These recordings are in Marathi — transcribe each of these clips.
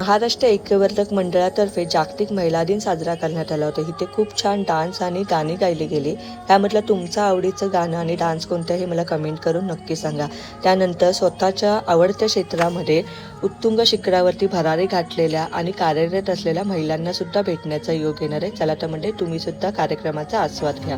महाराष्ट्र ऐक्यवर्धक मंडळातर्फे जागतिक महिला दिन साजरा करण्यात आला होता. इथे खूप छान डान्स आणि गाणी गायली गेली. त्यामधलं तुमचं आवडीचं गाणं आणि डान्स कोणतं हे मला कमेंट करून नक्की सांगा. त्यानंतर स्वतःच्या आवडत्या क्षेत्रामध्ये उत्तुंग शिखरावरती भरारी घातलेल्या आणि कार्यरत असलेल्या महिलांना सुद्धा भेटण्याचा योग येणार आहे चला तर म्हणजे तुम्ही सुद्धा कार्यक्रमाचा आस्वाद घ्या.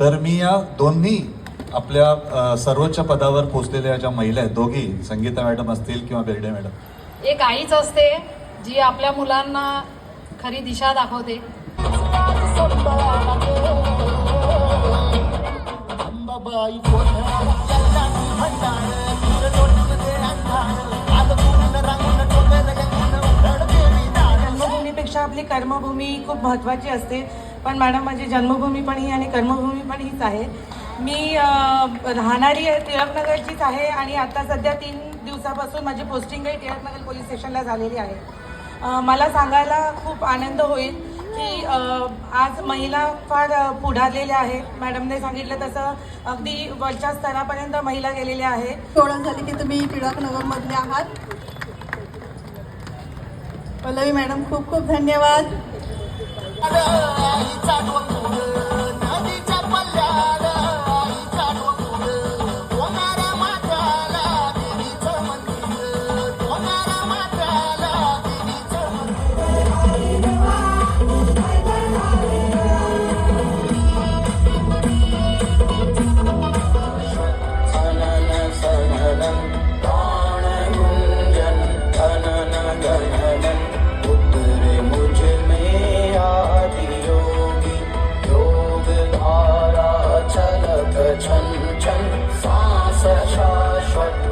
तर मी या दोन्ही आपल्या सर्वोच्च पदावर पोहोचलेल्या ज्या महिला आहेत दोघी संगीता मॅडम असतील किंवा बेर्डे मॅडम. एक आईच असते जी आपल्या मुलांना खरी दिशा दाखवते. आपली कर्मभूमी खूप महत्त्वाची असते. पण मॅडम माझी जन्मभूमी पण ही आणि कर्मभूमी पण हीच आहे. मी राहणारी आहे टिळकनगरचीच आहे आणि आता सध्या तीन दिवसापासून माझी पोस्टिंगही टिळकनगर पोलीस स्टेशनला झालेली आहे. मला सांगायला खूप आनंद होईल की आज महिला फार पुढारलेल्या आहेत. मॅडमने सांगितलं तसं अगदी वरच्या स्तरापर्यंत महिला गेलेल्या आहेत. ओळख झाली की तुम्ही टिळक नगरमधले आहात. पल्लवी मॅडम खूप खूप धन्यवाद. talk to a Fuck.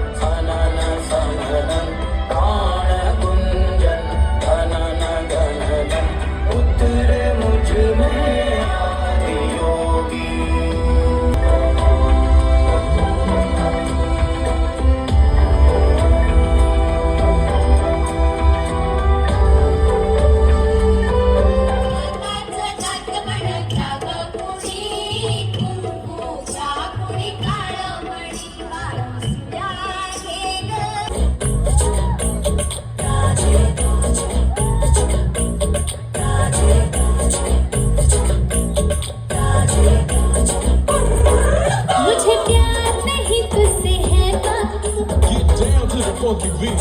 Funky beat.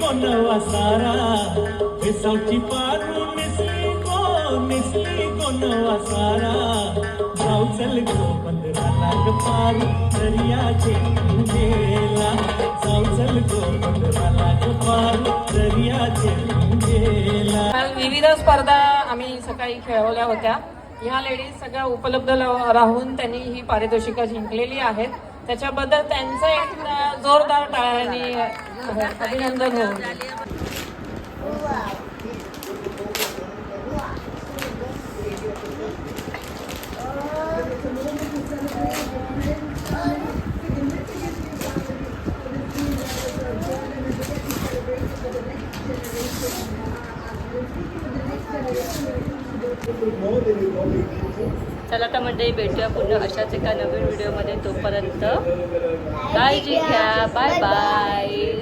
गो नवा सारा. विसावची पारू मिसली गो मिसली गो नवा सारा. जाऊ चल गो पंधराला ग पारू दर्याचे गेला जाऊ चल गो पंधराला तर विविध स्पर्धा आम्ही सकाळी खेळवल्या होत्या. ह्या लेडीज सगळ्या उपलब्ध राहून त्यांनी ही पारितोषिकं जिंकलेली आहेत. त्याच्याबद्दल त्यांचं एक जोरदार टाळ्यांनी अभिनंदन होऊन चला तर म्हणजे भेटूया पुन्हा अशाच एका नवीन व्हिडिओमध्ये तोपर्यंत काळजी घ्या. Bye bye